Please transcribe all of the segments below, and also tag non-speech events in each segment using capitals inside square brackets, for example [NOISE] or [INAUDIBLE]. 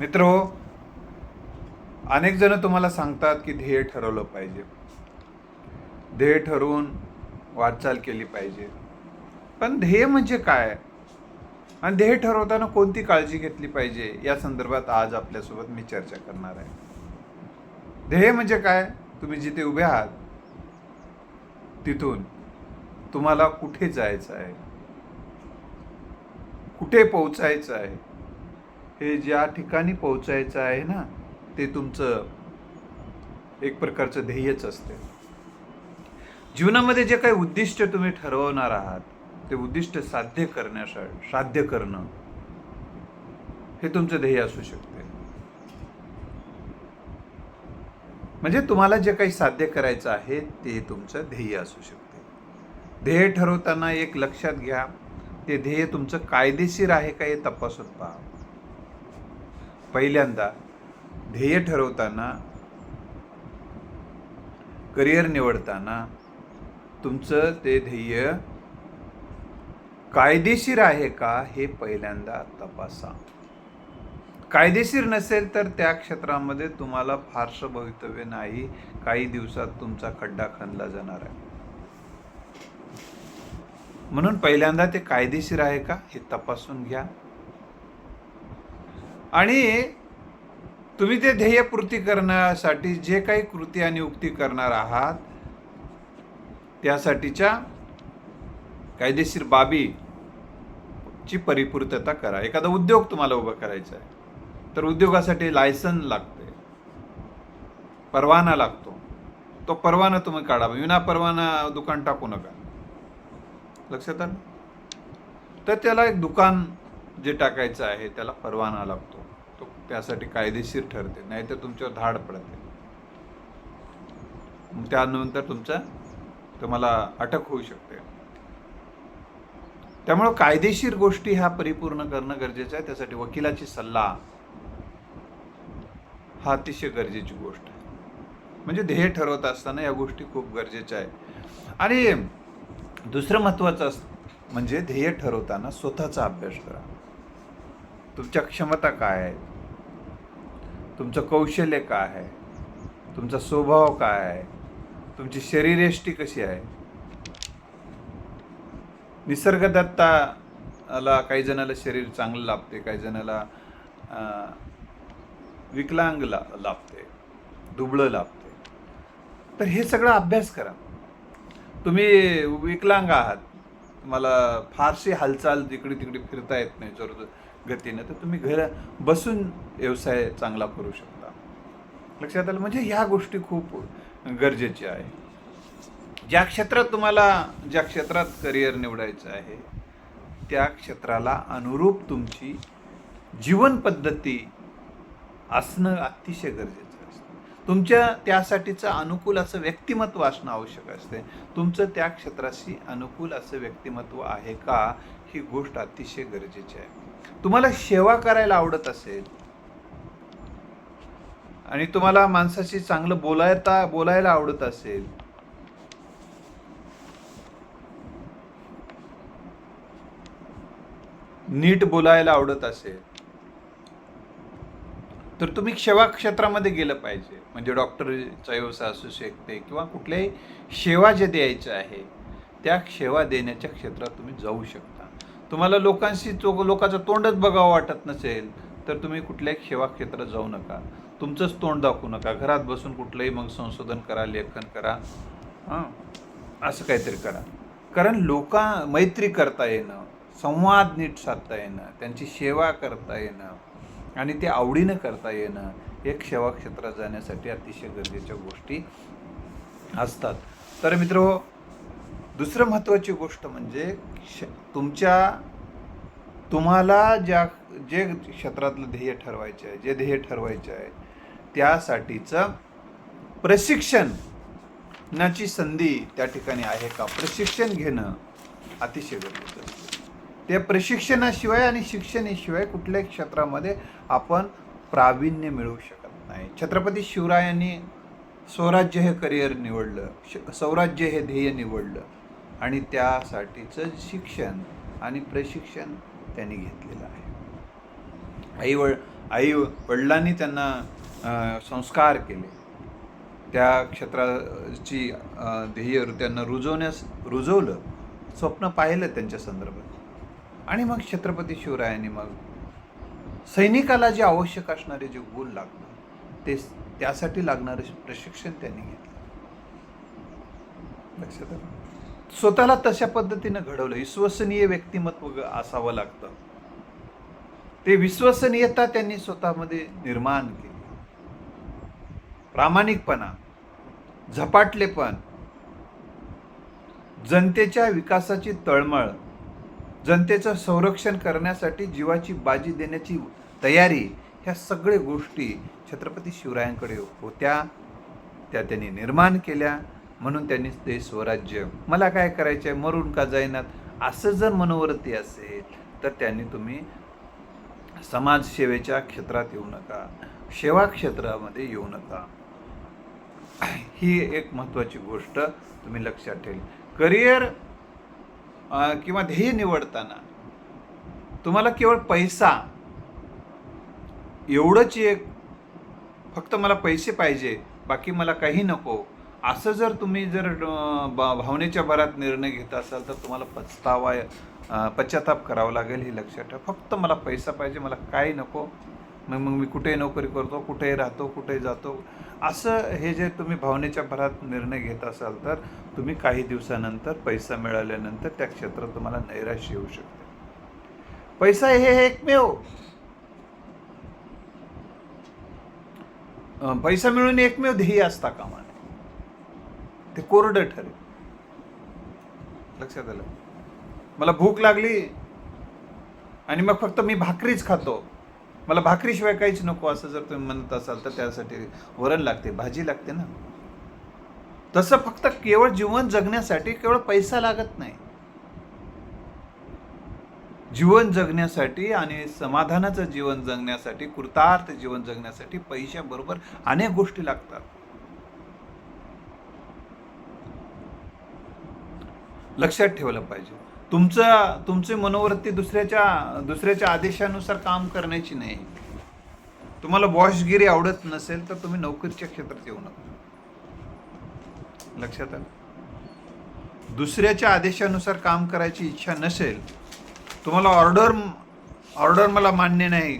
मित्र हो, अनेक जण तुम्हाला सांगतात की ध्येय ठरवलं पाहिजे. ध्येय ठरवून वाटचाल केली पाहिजे. पण ध्येय म्हणजे काय? आणि ध्येय ठरवताना कोणती काळजी घेतली पाहिजे? या संदर्भात आज आपल्यासोबत मी चर्चा करणार आहे. ध्येय म्हणजे काय? तुम्ही जिथे उभे आहात तिथून तुम्हाला कुठे जायचं आहे? कुठे पोहोचायचं आहे? हे ज्या ठिकाणी पोहोचायचं आहे ना ते तुमचं एक प्रकारचं ध्येयच असते. जीवनामध्ये जे काही उद्दिष्ट तुम्ही ठरवणार आहात ते उद्दिष्ट साध्य करण्यासाठी साध्य करणं हे तुमचं ध्येय असू शकते. म्हणजे तुम्हाला जे काही साध्य करायचं आहे ते तुमचं ध्येय असू शकते. ध्येय ठरवताना एक लक्षात घ्या ते ध्येय तुमचं कायदेशीर आहे का हे तपासून पहा. पहिल्यांदा ध्येय ठरवताना करिअर निवडताना तुमचं ते ध्येय कायदेशीर आहे का हे पहिल्यांदा तपासा. कायदेशीर नसेल तर त्या क्षेत्रामध्ये तुम्हाला फारसं भवितव्य नाही. काही दिवसात तुमचा खड्डा खणला जाणार आहे. म्हणून पहिल्यांदा ते कायदेशीर आहे का हे तपासून घ्या. आणि तुम्ही ते ध्येयपूर्ती करण्यासाठी जे काही कृती आणि उक्ती करणार आहात त्यासाठीच्या कायदेशीर बाबी ची परिपूर्तता करा. एखादा उद्योग तुम्हाला उभा करायचा आहे तर उद्योगासाठी लायसन लागते. परवाना लागतो. तो परवाना तुम्ही काढा. विना परवाना दुकान टाकू नका. लक्षात आलं? तर त्याला एक दुकान जे टाकायचं आहे त्याला परवाना लागतो. त्यासाठी कायदेशीर ठरते नाहीतर तुमच्यावर धाड पडते. त्यानंतर तुमचा तुम्हाला अटक होऊ शकते. त्यामुळं कायदेशीर गोष्टी ह्या परिपूर्ण करणं गरजेचं आहे. त्यासाठी वकिलाची सल्ला हा अतिशय गरजेची गोष्ट आहे. म्हणजे ध्येय ठरवत असताना या गोष्टी खूप गरजेच्या आहे आणि दुसरं महत्त्वाचं अस म्हणजे ध्येय ठरवताना स्वतःचा अभ्यास करा. तुमच्या क्षमता काय आहेत? तुमचं कौशल्य काय आहे? तुमचा स्वभाव काय आहे? तुमची शरीरयष्टी कशी आहे? निसर्गदत्ताला काही जणाला शरीर चांगलं लाभते काही जणाला विकलांग ला लाभते दुबळं लाभते. तर हे सगळं अभ्यास करा. तुम्ही विकलांग आहात. तुम्हाला फारशी हालचाल जिकडे तिकडे फिरता येत नाही. जोर गतीनं तर तुम्ही घर बसून व्यवसाय चांगला करू शकता. लक्षात आलं? म्हणजे ह्या गोष्टी खूप गरजेच्या आहे. ज्या क्षेत्रात तुम्हाला ज्या क्षेत्रात करिअर निवडायचं आहे त्या क्षेत्राला अनुरूप तुमची जीवन पद्धती असणं अतिशय गरजेचं असतं. तुमच्या त्यासाठीचं अनुकूल असं व्यक्तिमत्व असणं आवश्यक असते. तुमचं त्या क्षेत्राशी अनुकूल असं व्यक्तिमत्व आहे का? ही गोष्ट अतिशय गरजेची आहे. तुम्हाला सेवा करायला आवडत असेल आणि तुम्हाला माणसाशी चांगलं बोलायता बोलायला आवडत असेल नीट बोलायला आवडत असेल तर तुम्ही सेवा क्षेत्रामध्ये गेलं पाहिजे. म्हणजे डॉक्टरचा व्यवसाय असू शकते किंवा कुठल्याही सेवा जे द्यायचं आहे त्या सेवा देण्याच्या क्षेत्रात तुम्ही जाऊ शकता. तुम्हाला लोकांशी चो लोकांचं तोंडच बघावं वाटत नसेल तर तुम्ही कुठल्याही सेवा क्षेत्रात जाऊ नका. तुमचंच तोंड दाखवू नका. घरात बसून कुठलंही मग संशोधन करा लेखन करा. हां. असं काहीतरी करा. कारण लोका मैत्री करता येणं संवाद नीट साधता येणं त्यांची सेवा करता येणं आणि ते आवडीनं करता येणं एक सेवा क्षेत्रात जाण्यासाठी अतिशय गरजेच्या गोष्टी असतात. तर मित्र दुसरं महत्त्वाची गोष्ट म्हणजे श तुमच्या तुम्हाला ज्या जे क्षेत्रातलं ध्येय ठरवायचं आहे जे ध्येय ठरवायचं आहे त्यासाठीचं प्रशिक्षणाची संधी त्या ठिकाणी आहे का? प्रशिक्षण घेणं अतिशय गरजेचं असतं. त्या प्रशिक्षणाशिवाय आणि शिक्षणाशिवाय कुठल्याही क्षेत्रामध्ये आपण प्रावीण्य मिळवू शकत नाही. छत्रपती शिवरायांनी स्वराज्य हे करिअर निवडलं श स्वराज्य हे ध्येय निवडलं. आणि त्यासाठीचं शिक्षण आणि प्रशिक्षण त्यांनी घेतलेलं आहे. आई वड आई वडिलांनी त्यांना संस्कार केले. त्या क्षेत्राची ध्येय त्यांना रुजवण्यास रुजवलं स्वप्न पाहिलं त्यांच्या संदर्भात. आणि मग छत्रपती शिवरायांनी मग सैनिकाला जे आवश्यक असणारे जे गुण लागणार ते त्यासाठी लागणारे प्रशिक्षण त्यांनी घेतलं. लक्षात आलं स्वतःला तशा पद्धतीनं घडवलं. विश्वसनीय व्यक्तिमत्व असावं लागतं. ते विश्वसनीयता त्यांनी स्वतःमध्ये निर्माण केली. प्रामाणिकपणा झपाटलेपण जनतेच्या विकासाची तळमळ जनतेचं संरक्षण करण्यासाठी जीवाची बाजी देण्याची तयारी ह्या सगळ्या गोष्टी छत्रपती शिवरायांकडे होत्या. त्या त्यांनी निर्माण केल्या. म्हणून त्यांनी ते स्वराज्य मला काय करायचं आहे मरून का जाईनात असं जर मनोवृत्ती असेल तर त्यांनी तुम्ही समाजसेवेच्या क्षेत्रात येऊ नका सेवा क्षेत्रामध्ये येऊ नका. ही एक महत्त्वाची गोष्ट तुम्ही लक्षात ठेवली करिअर किंवा ध्येय निवडताना तुम्हाला केवळ पैसा एवढंच एक फक्त मला पैसे पाहिजे बाकी मला काही नको. असं जर तुम्ही जर बा- भावनेच्या भरात निर्णय घेत असाल तर तुम्हाला पचतावा पश्चाताप करावा लागेल हे लक्षात ठेवा. फक्त मला पैसा पाहिजे मला काही नको. मग मग मी कुठेही नोकरी करतो कुठेही राहतो कुठेही जातो. असं हे जे तुम्ही भावनेच्या भरात निर्णय घेत असाल तर तुम्ही काही दिवसानंतर पैसा मिळाल्यानंतर त्या क्षेत्रात तुम्हाला नैराश्य येऊ शकते. पैसा हे एकमेव. पैसा मिळून एकमेव ध्येय असता कामा ते कोरडं ठरेल. लक्षात आलं? मला भूक लागली आणि मग फक्त मी भाकरीच खातो. मला भाकरीशिवाय काहीच नको असं जर तुम्ही म्हणत असाल तर त्यासाठी वरण लागते भाजी लागते ना. तसं फक्त केवळ जीवन जगण्यासाठी केवळ पैसा लागत नाही. जीवन जगण्यासाठी आणि समाधानाचं जीवन जगण्यासाठी कृतार्थ जीवन जगण्यासाठी पैशाबरोबर अनेक गोष्टी लागतात. लक्षात ठेवलं पाहिजे. तुमचं तुमची मनोवृत्ती दुसऱ्याच्या दुसऱ्याच्या आदेशानुसार काम करण्याची नाही. तुम्हाला बॉशगिरी आवडत नसेल तर तुम्ही नोकरीच्या क्षेत्रात येऊ नका. लक्षात आलं? दुसऱ्याच्या आदेशानुसार काम करायची इच्छा नसेल तुम्हाला ऑर्डर ऑर्डर मला मान्य नाही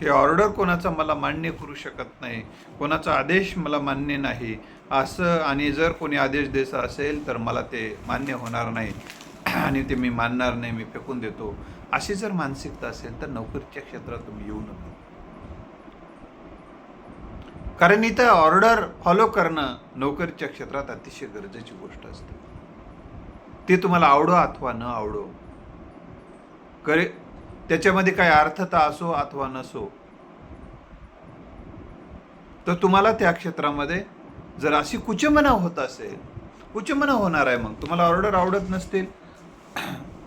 हे ऑर्डर कोणाचा मला मान्य करू शकत नाही कोणाचा आदेश मला मान्य नाही असं आणि जर कोणी आदेश द्यायचा असेल तर मला ते मान्य होणार नाही. आणि ते मी मानणार नाही मी फेकून देतो. अशी जर मानसिकता असेल तर नोकरीच्या क्षेत्रात तुम्ही येऊ नका. कारण इथं ऑर्डर फॉलो करणं नोकरीच्या क्षेत्रात अतिशय गरजेची गोष्ट असते. ते तुम्हाला आवडो अथवा न आवडो. करे त्याच्यामध्ये काय अर्थता असो अथवा नसो तर तुम्हाला त्या क्षेत्रामध्ये जर अशी कुचमना होत असेल कुचमना होणार आहे मग. तुम्हाला ऑर्डर आवडत नसतील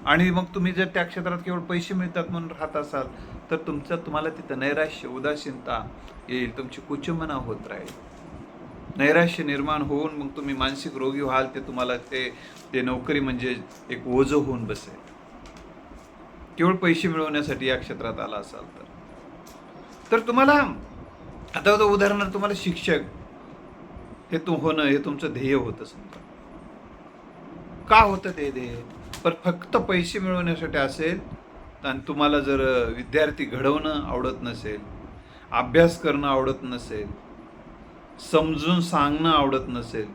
आणि मग तुम्ही जर त्या क्षेत्रात केवळ पैसे मिळतात म्हणून राहत असाल तर तुमचं तुम्हाला तिथं नैराश्य उदासीनता येईल तुमची कुचमना होत राहील. नैराश्य निर्माण होऊन मग तुम्ही मानसिक रोगी व्हाल ते तुम्हाला ते ते नोकरी म्हणजे एक ओझं होऊन बसेल. केवळ पैसे मिळवण्यासाठी या क्षेत्रात आला असाल तर. तर तुम्हाला आता उदाहरणार्थ तुम्हाला शिक्षक हे तू होणं हे तुमचं ध्येय होतं समजा. का होतं ते ध्येय? पण फक्त पैसे मिळवण्यासाठी असेल आणि तुम्हाला जर विद्यार्थी घडवणं आवडत नसेल अभ्यास करणं आवडत नसेल समजून सांगणं आवडत नसेल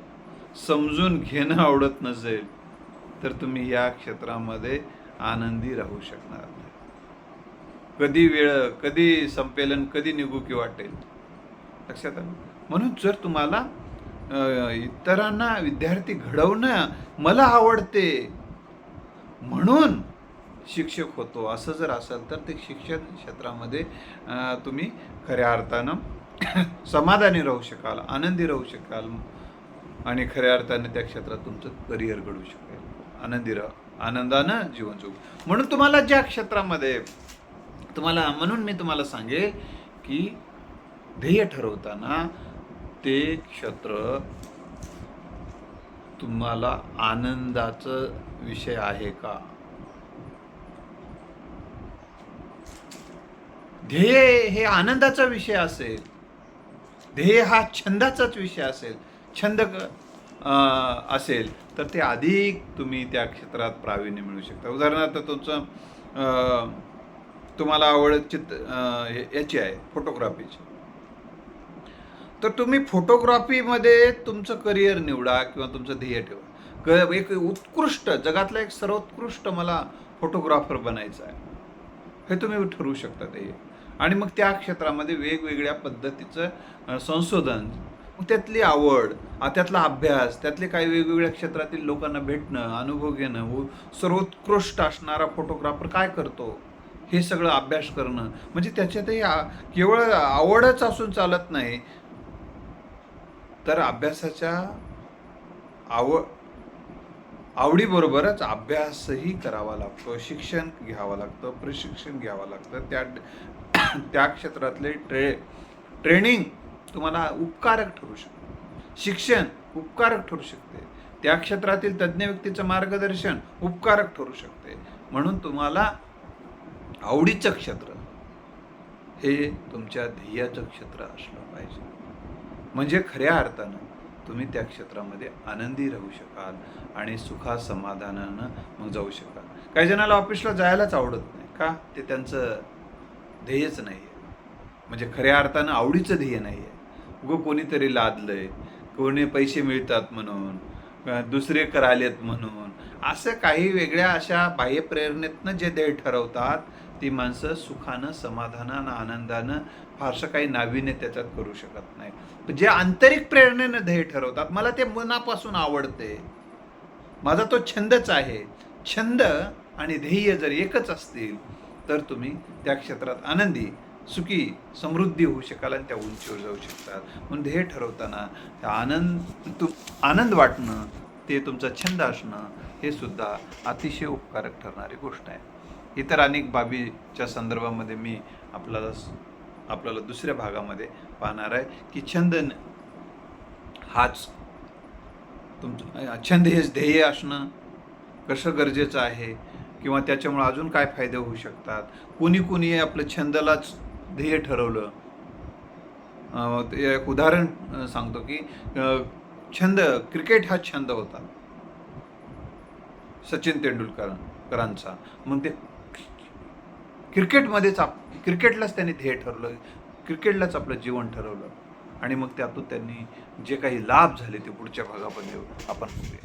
समजून घेणं आवडत नसेल तर तुम्ही या क्षेत्रामध्ये आनंदी राहू शकणार नाही. कधी वेळ कधी संपेलन कधी निघू की वाटेल? लक्षात आलं? म्हणून जर तुम्हाला इतरांना विद्यार्थी घडवणं मला आवडते म्हणून शिक्षक होतो. असं जर असेल तर ते शिक्षण क्षेत्रामध्ये तुम्ही खऱ्या अर्थानं [COUGHS] समाधानी राहू शकाल आनंदी राहू शकाल आणि खऱ्या अर्थाने त्या क्षेत्रात तुमचं करिअर घडू शकेल. आनंदी राहा. आनंदानं जीवन जगू. म्हणून तुम्हाला ज्या क्षेत्रामध्ये तुम्हाला म्हणून मी तुम्हाला सांगेल की ध्येय ठरवताना ते क्षेत्र तुम्हाला आनंदाचं विषय आहे का? ध्येय हे आनंदाचा विषय असेल. ध्येय हा छंदाचाच विषय असेल. छंद असेल तर ते अधिक तुम्ही त्या क्षेत्रात प्रावीण्य मिळू शकता. उदाहरणार्थ तुमचं तुम्हाला आवड चित याची आहे फोटोग्राफीची. तर तुम्ही फोटोग्राफीमध्ये तुमचं करिअर निवडा किंवा तुमचं ध्येय ठेवा. क एक उत्कृष्ट जगातला एक सर्वोत्कृष्ट मला फोटोग्राफर बनायचं आहे. हे तुम्ही ठरवू शकता ध्येय आणि मग त्या क्षेत्रामध्ये वेगवेगळ्या पद्धतीचं संशोधन मग त्यातली आवड त्यातला अभ्यास त्यातले काही वेगवेगळ्या क्षेत्रातील लोकांना भेटणं अनुभव घेणं व सर्वोत्कृष्ट असणारा फोटोग्राफर काय करतो? हे सगळं अभ्यास करणं. म्हणजे त्याच्यातही केवळ आवडच असून चालत नाही तर अभ्यासाच्या आवड आवडीबरोबरच अभ्यासही करावा लागतो. शिक्षण घ्यावं लागतं प्रशिक्षण घ्यावं लागतं. त्या त्या क्षेत्रातले ट्रे ट्रेनिंग तुम्हाला उपकारक ठरू शकते. शिक्षण उपकारक ठरू शकते. त्या क्षेत्रातील तज्ज्ञ व्यक्तीचं मार्गदर्शन उपकारक ठरू शकते. म्हणून तुम्हाला आवडीचं क्षेत्र हे तुमच्या ध्येयाचं क्षेत्र असलं पाहिजे. म्हणजे खऱ्या अर्थानं तुम्ही त्या क्षेत्रामध्ये आनंदी राहू शकाल आणि सुखा समाधानानं मग जाऊ शकाल. काही जणाला ऑफिसला जायलाच आवडत नाही का? ते त्यांचं ध्येयच नाही आहे म्हणजे खऱ्या अर्थानं आवडीचं ध्येय नाही आहे उगं कोणीतरी लादलंय कोणी पैसे मिळतात म्हणून दुसरे करालेत म्हणून. असं काही वेगळ्या अशा बाह्य प्रेरणेतनं जे ध्येय ठरवतात ती माणसं सुखानं समाधानानं आनंदानं फारसं काही नाविन्य त्याच्यात करू शकत नाही. जे आंतरिक प्रेरणेनं ध्येय ठरवतात मला ते मनापासून आवडते. माझा तो छंदच आहे. छंद आणि ध्येय जर एकच असतील तर तुम्ही त्या क्षेत्रात आनंदी सुखी समृद्धी होऊ शकाल आणि त्या उंचीवर जाऊ शकतात. म्हणून ध्येय ठरवताना त्या आनंद तु आनंद वाटणं ते तुमचा छंद असणं हे सुद्धा अतिशय उपकारक ठरणारी गोष्ट आहे. इतर अनेक बाबीच्या संदर्भामध्ये मी आपल्याला आपल्याला दुसऱ्या भागामध्ये पाहणार आहे की छंद हाच तुमचं छंद हेच ध्येय असणं कसं गरजेचं आहे? किंवा त्याच्यामुळे अजून काय फायदे होऊ शकतात? कोणी कोणी आपलं छंदालाच ध्येय ठरवलं. ते एक उदाहरण सांगतो की छंद क्रिकेट हा छंद होता. सचिन तेंडुलकरांचा मग ते क्रिकेटमध्येच आप क्रिकेटलाच त्यांनी ध्येय ठरवलं. क्रिकेटलाच आपलं जीवन ठरवलं. आणि मग त्यातून त्यांनी जे काही लाभ झाले ते पुढच्या भागामध्ये आपण बघूया